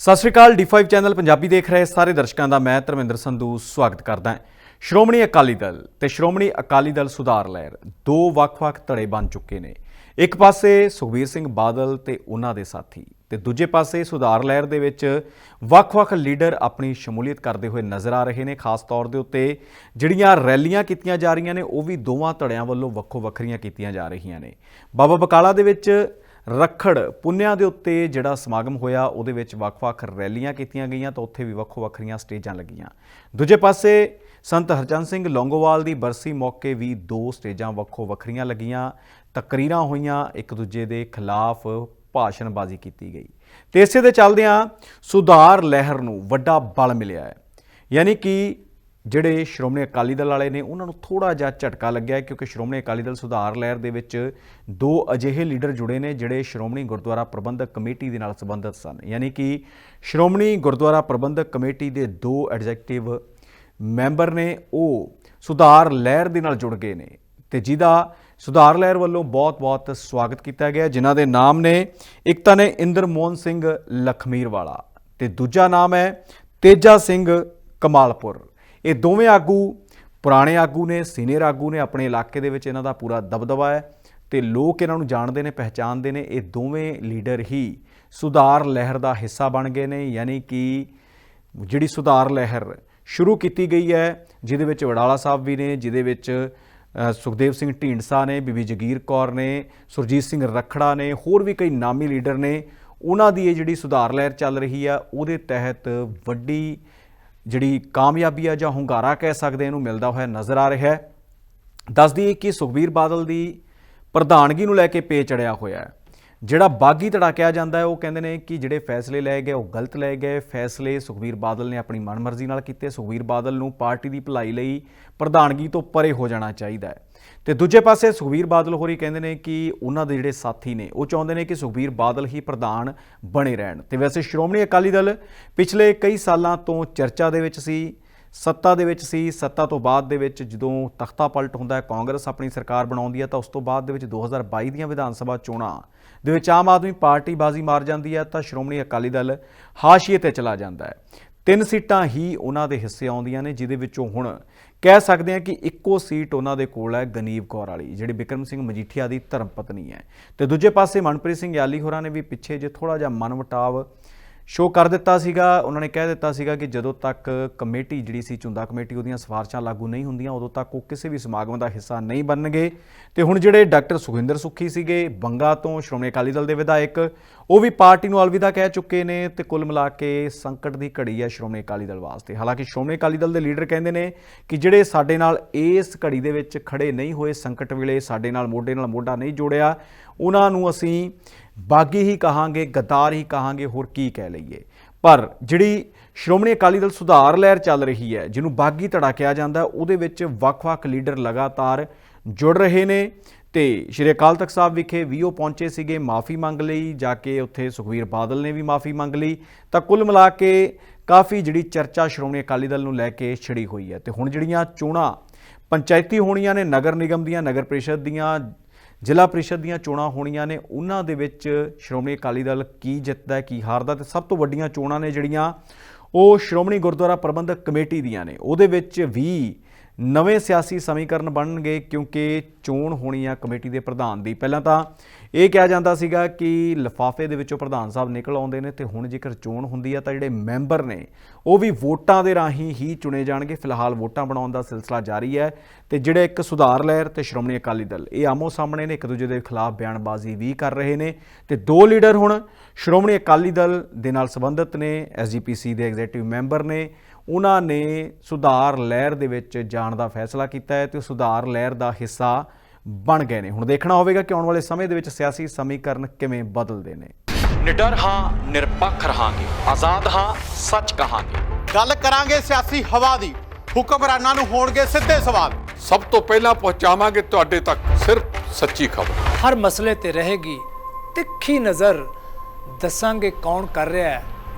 ਸਤਿ ਸ਼੍ਰੀ ਅਕਾਲ D5 channel Punjabi ਦੇਖ ਰਹੇ ਸਾਰੇ ਦਰਸ਼ਕਾਂ ਦਾ ਮੈਂ ਧਰਮਿੰਦਰ ਸੰਧੂ ਸਵਾਗਤ ਕਰਦਾ ਹਾਂ। ਸ਼੍ਰੋਮਣੀ ਅਕਾਲੀ ਦਲ ਤੇ ਸ਼੍ਰੋਮਣੀ ਅਕਾਲੀ ਦਲ ਸੁਧਾਰ ਲਹਿਰ ਦੋ ਵੱਖ-ਵੱਖ ਧੜੇ ਬਣ ਚੁੱਕੇ ਨੇ। ਇੱਕ ਪਾਸੇ ਸੁਖਬੀਰ ਸਿੰਘ ਬਾਦਲ ਤੇ ਉਹਨਾਂ ਦੇ ਸਾਥੀ ਤੇ ਦੂਜੇ ਪਾਸੇ ਸੁਧਾਰ ਲਹਿਰ ਦੇ ਵਿੱਚ ਵੱਖ-ਵੱਖ ਲੀਡਰ ਆਪਣੀ ਸ਼ਮੂਲੀਅਤ ਕਰਦੇ ਹੋਏ ਨਜ਼ਰ ਆ ਰਹੇ ਨੇ। ਖਾਸ ਤੌਰ ਦੇ ਉੱਤੇ ਜਿਹੜੀਆਂ ਰੈਲੀਆਂ ਕੀਤੀਆਂ ਜਾ ਰਹੀਆਂ ਨੇ, ਉਹ ਵੀ ਦੋਵਾਂ ਧੜਿਆਂ ਵੱਲੋਂ ਵੱਖੋ ਵੱਖਰੀਆਂ ਕੀਤੀਆਂ ਜਾ ਰਹੀਆਂ ਨੇ। ਬਾਬਾ ਬਕਾਲਾ ਦੇ ਵਿੱਚ ਰੱਖੜ ਪੁੰਨਿਆਂ ਦੇ ਉੱਤੇ ਜਿਹੜਾ ਸਮਾਗਮ ਹੋਇਆ, ਉਹਦੇ ਵਿੱਚ ਵੱਖ-ਵੱਖ ਰੈਲੀਆਂ ਕੀਤੀਆਂ ਗਈਆਂ ਤਾਂ ਉੱਥੇ ਵੀ ਵੱਖੋ ਵੱਖਰੀਆਂ ਸਟੇਜਾਂ ਲੱਗੀਆਂ। ਦੂਜੇ ਪਾਸੇ ਸੰਤ ਹਰਚੰਦ ਸਿੰਘ ਲੌਂਗੋਵਾਲ ਦੀ ਬਰਸੀ ਮੌਕੇ ਵੀ ਦੋ ਸਟੇਜਾਂ ਵੱਖੋ ਵੱਖਰੀਆਂ ਲੱਗੀਆਂ। ਤਕਰੀਰਾਂ ਹੋਈਆਂ ਇੱਕ ਦੂਜੇ ਦੇ ਖਿਲਾਫ ਭਾਸ਼ਣਬਾਜ਼ੀ ਕੀਤੀ ਗਈ। ਤੇ ਇਸੇ ਦੇ ਚੱਲਦਿਆਂ ਸੁਧਾਰ ਲਹਿਰ ਨੂੰ ਵੱਡਾ ਬਲ ਮਿਲਿਆ ਹੈ। ਯਾਨੀ ਕਿ ਜਿਹੜੇ ਸ਼੍ਰੋਮਣੀ ਅਕਾਲੀ ਦਲ ਵਾਲੇ ਨੇ, ਉਹਨਾਂ ਨੂੰ ਥੋੜਾ ਜਿਹਾ ਝਟਕਾ ਲੱਗਿਆ ਕਿਉਂਕਿ ਸ਼੍ਰੋਮਣੀ ਅਕਾਲੀ ਦਲ ਸੁਧਾਰ ਲਹਿਰ ਦੇ ਵਿੱਚ ਦੋ ਅਜਿਹੇ ਲੀਡਰ ਜੁੜੇ ਨੇ ਜਿਹੜੇ ਸ਼੍ਰੋਮਣੀ ਗੁਰਦੁਆਰਾ ਪ੍ਰਬੰਧਕ ਕਮੇਟੀ ਦੇ ਨਾਲ ਸੰਬੰਧਿਤ ਸਨ। ਯਾਨੀ ਕਿ ਸ਼੍ਰੋਮਣੀ ਗੁਰਦੁਆਰਾ ਪ੍ਰਬੰਧਕ ਕਮੇਟੀ ਦੇ ਦੋ ਐਗਜ਼ੈਕਟਿਵ ਮੈਂਬਰ ਨੇ, ਉਹ ਸੁਧਾਰ ਲਹਿਰ ਦੇ ਨਾਲ ਜੁੜ ਗਏ ਨੇ ਤੇ ਜਿਹਦਾ ਸੁਧਾਰ ਲਹਿਰ ਵੱਲੋਂ ਬਹੁਤ-ਬਹੁਤ ਸਵਾਗਤ ਕੀਤਾ ਗਿਆ। ਜਿਨ੍ਹਾਂ ਦੇ ਨਾਮ ਨੇ ਇੱਕ ਤਾਂ ਨੇ ਇੰਦਰ ਮੋਹਨ ਸਿੰਘ ਲਖਮੀਰ ਵਾਲਾ ਤੇ ਦੂਜਾ ਨਾਮ ਹੈ ਤੇਜਾ ਸਿੰਘ ਕਮਾਲਪੁਰ। ਇਹ ਦੋਵੇਂ ਆਗੂ ਪੁਰਾਣੇ ਆਗੂ ਨੇ, ਸੀਨੀਅਰ ਆਗੂ ਨੇ ਆਪਣੇ ਇਲਾਕੇ ਦੇ ਵਿੱਚ ਇਹਨਾਂ ਦਾ ਪੂਰਾ ਦਬਦਬਾ ਹੈ ਤੇ ਲੋਕ ਇਹਨਾਂ ਨੂੰ ਜਾਣਦੇ ਨੇ, ਪਹਿਚਾਣਦੇ ਨੇ, ਇਹ ਦੋਵੇਂ ਲੀਡਰ ਹੀ ਸੁਧਾਰ ਲਹਿਰ ਦਾ ਹਿੱਸਾ ਬਣ ਗਏ ਨੇ, ਯਾਨੀ ਕਿ ਜਿਹੜੀ ਸੁਧਾਰ ਲਹਿਰ ਸ਼ੁਰੂ ਕੀਤੀ ਗਈ ਹੈ, ਜਿਹਦੇ ਵਿੱਚ ਵਡਾਲਾ ਸਾਹਿਬ ਵੀ ਨੇ, ਜਿਹਦੇ ਵਿੱਚ ਸੁਖਦੇਵ ਸਿੰਘ ਢੀਂਡਸਾ ਨੇ, ਬੀਬੀ ਜਗੀਰ ਕੌਰ ਨੇ, ਸੁਰਜੀਤ ਸਿੰਘ ਰਖੜਾ ਨੇ, ਹੋਰ ਵੀ ਕਈ ਨਾਮੀ ਲੀਡਰ ਨੇ, ਉਹਨਾਂ ਦੀ ਇਹ ਜਿਹੜੀ ਸੁਧਾਰ ਲਹਿਰ ਚੱਲ ਰਹੀ ਆ ਉਹਦੇ ਤਹਿਤ ਵੱਡੀ ਜਿਹੜੀ ਕਾਮਯਾਬੀ ਆ ਜਾਂ ਹੁੰਗਾਰਾ ਕਹਿ ਸਕਦੇ ਇਹਨੂੰ ਮਿਲਦਾ ਹੋਇਆ ਨਜ਼ਰ ਆ ਰਿਹਾ ਹੈ। ਦੱਸ ਦਈਏ ਕਿ ਸੁਖਬੀਰ ਬਾਦਲ ਦੀ ਪ੍ਰਧਾਨਗੀ ਨੂੰ ਲੈ ਕੇ ਪੇ ਚੜਿਆ ਹੋਇਆ ਹੈ। ਜਿਹੜਾ ਬਾਗੀ ਧੜਾ ਕਿਹਾ ਜਾਂਦਾ ਹੈ, ਉਹ ਕਹਿੰਦੇ ਨੇ ਕਿ ਜਿਹੜੇ ਫੈਸਲੇ ਲਏ ਗਏ, ਉਹ ਗਲਤ ਲਏ ਗਏ। ਫੈਸਲੇ ਸੁਖਬੀਰ ਬਾਦਲ ਨੇ ਆਪਣੀ ਮਨਮਰਜ਼ੀ ਨਾਲ ਕੀਤੇ। ਸੁਖਬੀਰ ਬਾਦਲ ਨੂੰ ਪਾਰਟੀ ਦੀ ਭਲਾਈ ਲਈ ਪ੍ਰਧਾਨਗੀ ਤੋਂ ਪਰੇ ਹੋ ਜਾਣਾ ਚਾਹੀਦਾ ਹੈ। ਤੇ ਦੂਜੇ ਪਾਸੇ ਸੁਖਬੀਰ ਬਾਦਲ ਹੋਰੀ ਕਹਿੰਦੇ ਨੇ ਕਿ ਉਹਨਾਂ ਦੇ ਜਿਹੜੇ ਸਾਥੀ ਨੇ, ਉਹ ਚਾਹੁੰਦੇ ਨੇ ਕਿ ਸੁਖਬੀਰ ਬਾਦਲ ਹੀ ਪ੍ਰਧਾਨ ਬਣੇ ਰਹਿਣ। ਤੇ ਵੈਸੇ ਸ਼੍ਰੋਮਣੀ ਅਕਾਲੀ ਦਲ ਪਿਛਲੇ ਕਈ ਸਾਲਾਂ ਤੋਂ ਚਰਚਾ ਦੇ ਵਿੱਚ ਸੀ। ਸੱਤਾ ਦੇ ਵਿੱਚ ਸੀ, ਸੱਤਾ ਤੋਂ ਬਾਅਦ ਦੇ ਵਿੱਚ ਜਦੋਂ ਤਖਤਾ ਪਲਟ ਹੁੰਦਾ ਹੈ, ਕਾਂਗਰਸ ਆਪਣੀ ਸਰਕਾਰ ਬਣਾਉਂਦੀ ਹੈ, ਤਾਂ ਉਸ ਤੋਂ ਬਾਅਦ ਦੇ ਵਿੱਚ 2022 ਦੀਆਂ ਵਿਧਾਨ ਸਭਾ ਚੋਣਾਂ ਦੇ ਵਿੱਚ ਆਮ ਆਦਮੀ ਪਾਰਟੀ ਬਾਜ਼ੀ ਮਾਰ ਜਾਂਦੀ ਹੈ, ਤਾਂ ਸ਼੍ਰੋਮਣੀ ਅਕਾਲੀ ਦਲ ਹਾਸ਼ੀਏ ਤੇ ਚਲਾ ਜਾਂਦਾ ਹੈ। ਤਿੰਨ ਸੀਟਾਂ ਹੀ ਉਹਨਾਂ ਦੇ ਹਿੱਸੇ ਆਉਂਦੀਆਂ ਨੇ, ਜਿਹਦੇ ਵਿੱਚੋਂ ਹੁਣ ਕਹਿ ਸਕਦੇ ਹਾਂ ਕਿ ਇੱਕੋ ਸੀਟ ਉਹਨਾਂ ਦੇ ਕੋਲ ਹੈ, ਗਨੀਵ ਕੌਰ ਵਾਲੀ, ਜਿਹੜੀ ਬਿਕਰਮ ਸਿੰਘ ਮਜੀਠੀਆ ਦੀ ਧਰਮ ਪਤਨੀ ਹੈ। ਤੇ ਦੂਜੇ ਪਾਸੇ ਮਨਪ੍ਰੀਤ ਸਿੰਘ ਯਾਲੀ ਹੋਰਾਂ ਨੇ ਵੀ ਪਿੱਛੇ ਜੇ ਥੋੜਾ ਜਿਹਾ ਮਨਮਟਾਵ ਸ਼ੋਅ ਕਰ ਦਿੱਤਾ ਸੀਗਾ, ਉਹਨਾਂ ਨੇ ਕਹਿ ਦਿੱਤਾ ਸੀਗਾ ਕਿ ਜਦੋਂ ਤੱਕ ਕਮੇਟੀ ਜਿਹੜੀ ਸੀ, ਚੁੰਦਾ ਕਮੇਟੀ, ਉਹਦੀਆਂ ਸਿਫਾਰਸ਼ਾਂ ਲਾਗੂ ਨਹੀਂ ਹੁੰਦੀਆਂ, ਉਦੋਂ ਤੱਕ ਉਹ ਕਿਸੇ ਵੀ ਸਮਾਗਮ ਦਾ ਹਿੱਸਾ ਨਹੀਂ ਬਣਨਗੇ। ਤੇ ਹੁਣ ਜਿਹੜੇ ਡਾਕਟਰ ਸੁਖਿੰਦਰ ਸੁੱਖੀ ਸੀਗੇ, ਬੰਗਾ ਤੋਂ ਸ਼੍ਰੋਮਣੀ ਅਕਾਲੀ ਦਲ ਦੇ ਵਿਧਾਇਕ, ਉਹ ਵੀ ਪਾਰਟੀ ਨੂੰ ਅਲਵਿਦਾ ਕਹਿ ਚੁੱਕੇ ਨੇ ਤੇ ਕੁੱਲ ਮਿਲਾ ਕੇ ਸੰਕਟ ਦੀ ਘੜੀ ਹੈ ਸ਼੍ਰੋਮਣੀ ਅਕਾਲੀ ਦਲ ਵਾਸਤੇ। ਹਾਲਾਂਕਿ ਸ਼੍ਰੋਮਣੀ ਅਕਾਲੀ ਦਲ ਦੇ ਲੀਡਰ ਕਹਿੰਦੇ ਨੇ ਕਿ ਜਿਹੜੇ ਸਾਡੇ ਨਾਲ ਇਸ ਘੜੀ ਦੇ ਵਿੱਚ ਖੜੇ ਨਹੀਂ ਹੋਏ, ਸੰਕਟ ਵੇਲੇ ਸਾਡੇ ਨਾਲ ਮੋਢੇ ਨਾਲ ਮੋਢਾ ਨਹੀਂ ਜੋੜਿਆ, ਉਹਨਾਂ ਨੂੰ ਅਸੀਂ ਬਾਗੀ ਹੀ ਕਹਾਂਗੇ, ਗਦਾਰ ਹੀ ਕਹਾਂਗੇ, ਹੋਰ ਕੀ ਕਹਿ ਲਈਏ। ਪਰ ਜਿਹੜੀ ਸ਼੍ਰੋਮਣੀ ਅਕਾਲੀ ਦਲ ਸੁਧਾਰ ਲਹਿਰ ਚੱਲ ਰਹੀ ਹੈ, ਜਿਹਨੂੰ ਬਾਗੀ ਧੜਾ ਕਿਹਾ ਜਾਂਦਾ, ਉਹਦੇ ਵਿੱਚ ਵੱਖ-ਵੱਖ ਲੀਡਰ ਲਗਾਤਾਰ ਜੁੜ ਰਹੇ ਨੇ ਤੇ ਸ਼੍ਰੀ ਅਕਾਲ ਤਖਤ ਸਾਹਿਬ ਵਿਖੇ ਵੀ ਉਹ ਪਹੁੰਚੇ ਸੀਗੇ ਮਾਫੀ ਮੰਗ ਲਈ, ਜਾ ਕੇ ਉੱਥੇ ਸੁਖਵੀਰ ਬਾਦਲ ਨੇ ਵੀ ਮਾਫੀ ਮੰਗ ਲਈ। ਤਾਂ ਕੁੱਲ ਮਿਲਾ ਕੇ ਕਾਫੀ ਜਿਹੜੀ ਚਰਚਾ ਸ਼੍ਰੋਮਣੀ ਅਕਾਲੀ ਦਲ ਨੂੰ ਲੈ ਕੇ ਛਿੜੀ ਹੋਈ ਹੈ। ਤੇ ਹੁਣ ਜਿਹੜੀਆਂ ਚੋਣਾਂ ਪੰਚਾਇਤੀ ਹੋਣੀਆਂ ਨੇ, ਨਗਰ ਨਿਗਮ ਦੀਆਂ, ਨਗਰ ਪ੍ਰੀਸ਼ਦ ਦੀਆਂ ਜ਼ਿਲ੍ਹਾ ਪ੍ਰੀਸ਼ਦ ਦੀਆਂ ਚੋਣਾਂ ਹੋਣੀਆਂ ਨੇ। ਉਹਨਾਂ ਦੇ ਵਿੱਚ ਸ਼੍ਰੋਮਣੀ ਅਕਾਲੀ ਦਲ ਕੀ ਜਿੱਤਦਾ ਹੈ, ਕੀ ਹਾਰਦਾ ਤੇ ਸਭ ਤੋਂ ਵੱਡੀਆਂ ਚੋਣਾਂ ਨੇ ਜਿਹੜੀਆਂ ਉਹ ਸ਼੍ਰੋਮਣੀ ਗੁਰਦੁਆਰਾ ਪ੍ਰਬੰਧਕ ਕਮੇਟੀ ਦੀਆਂ ਨੇ। ਉਹਦੇ ਵਿੱਚ ਵੀ ਨਵੇਂ ਸਿਆਸੀ ਸਮੀਕਰਨ ਬਣਨਗੇ ਕਿਉਂਕਿ ਚੋਣ ਹੋਣੀ ਆ ਕਮੇਟੀ ਦੇ ਪ੍ਰਧਾਨ ਦੀ। ਪਹਿਲਾਂ ਤਾਂ ਇਹ ਕਿਹਾ ਜਾਂਦਾ ਸੀਗਾ ਕਿ ਲਫਾਫੇ ਦੇ ਵਿੱਚੋਂ ਪ੍ਰਧਾਨ ਸਾਹਿਬ ਨਿਕਲ ਆਉਂਦੇ ਨੇ ਤੇ ਹੁਣ ਜੇਕਰ ਚੋਣ ਹੁੰਦੀ ਆ ਤਾਂ ਜਿਹੜੇ ਮੈਂਬਰ ਨੇ, ਉਹ ਵੀ ਵੋਟਾਂ ਦੇ ਰਾਹੀਂ ਹੀ ਚੁਣੇ ਜਾਣਗੇ। ਫਿਲਹਾਲ ਵੋਟਾਂ ਬਣਾਉਣ ਦਾ ਸਿਲਸਿਲਾ ਜਾਰੀ ਹੈ ਤੇ ਜਿਹੜੇ ਇੱਕ ਸੁਧਾਰ ਲਹਿਰ ਤੇ ਸ਼੍ਰੋਮਣੀ ਅਕਾਲੀ ਦਲ, ਇਹ ਆਮੋ ਸਾਹਮਣੇ ਨੇ, ਇੱਕ ਦੂਜੇ ਦੇ ਖਿਲਾਫ ਬਿਆਨਬਾਜ਼ੀ ਵੀ ਕਰ ਰਹੇ ਨੇ ਤੇ ਦੋ ਲੀਡਰ ਹੁਣ ਸ਼੍ਰੋਮਣੀ ਅਕਾਲੀ ਦਲ ਦੇ ਨਾਲ ਸੰਬੰਧਿਤ ਨੇ ਐਸਜੀਪੀਸੀ ਦੇ ਐਗਜ਼ੀਕਟਿਵ ਮੈਂਬਰ ਨੇ ਉਹਨਾਂ ਨੇ ਸੁਧਾਰ ਲਹਿਰ ਦੇ ਵਿੱਚ ਜਾਣ ਦਾ ਫੈਸਲਾ ਕੀਤਾ ਹੈ ਤੇ ਸੁਧਾਰ ਲਹਿਰ ਦਾ ਹਿੱਸਾ ਬਣ ਗਏ ਨੇ। ਹੁਣ ਦੇਖਣਾ ਹੋਵੇਗਾ ਕਿ ਆਉਣ ਵਾਲੇ ਸਮੇਂ ਦੇ ਵਿੱਚ ਸਿਆਸੀ ਸਮੀਕਰਨ ਕਿਵੇਂ ਬਦਲਦੇ ਨੇ। ਨਿਡਰ ਹਾਂ ਨਿਰਪੱਖ ਰਹਾਂਗੇ। ਆਜ਼ਾਦ ਹਾਂ ਸੱਚ ਕਹਾਂਗੇ। ਗੱਲ ਕਰਾਂਗੇ ਸਿਆਸੀ ਹਵਾ ਦੀ। ਹੁਕਮਰਾਨਾਂ ਨੂੰ ਹੋਣਗੇ ਸਿੱਧੇ ਸਵਾਲ। ਸਭ ਤੋਂ ਪਹਿਲਾਂ ਪਹੁੰਚਾਵਾਂਗੇ ਤੁਹਾਡੇ ਤੱਕ ਸਿਰਫ ਸੱਚੀ ਖਬਰ। ਹਰ ਮਸਲੇ ਤੇ ਰਹੇਗੀ ਤਿੱਖੀ ਨਜ਼ਰ। ਦੱਸਾਂਗੇ ਕੌਣ ਕਰ ਰਿਹਾ ਹੈ।